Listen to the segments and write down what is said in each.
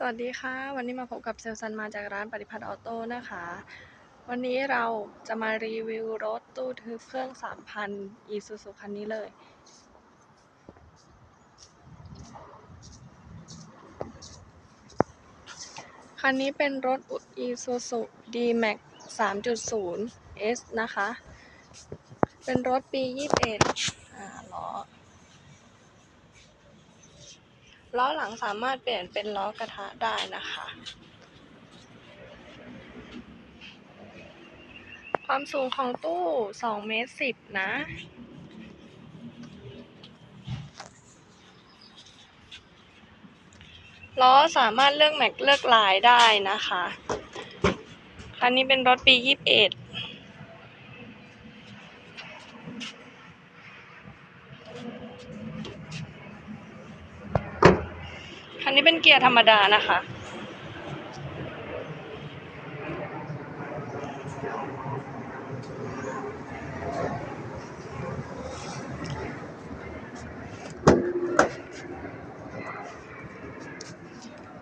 สวัสดีค่ะ วันนี้มาพบกับเซลซันมาจากร้านปฏิพัฒน์ออโต้นะคะ วันนี้เราจะมารีวิวรถตู้ทึบเครื่อง 3,000 อีซูซูคันนี้เลย คันนี้เป็นรถอีซูซู D-Max 3.0 S นะคะ เป็นรถปี 21อ่าล้อ ล้อหลังสามารถเปลี่ยนเป็นล้อกระทะได้นะคะ ความสูงของตู้2เมตร10 นะ ล้อสามารถเลือกแม็กเลือกลายได้นะคะ คันนี้เป็นรถปี 21 คันนี้เป็นเกียร์ธรรมดานะคะ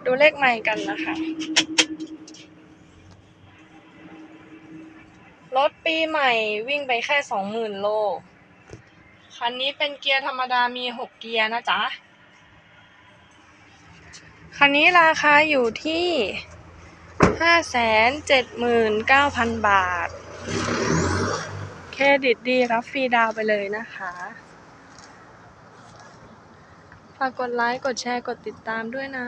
ดูเลขใหม่กันนะคะ รถปีใหม่วิ่งไปแค่สองหมื่นโล คันนี้เป็นเกียร์ธรรมดามีหกเกียร์นะจ๊ะ คันนี้ราคาอยู่ที่ห้าแสนเจ็ดหมื่นเก้าพันบาท เครดิตดีรับฟรีดาวไปเลยนะคะฝากกดไลค์ กดแชร์ กดติดตามด้วยนะ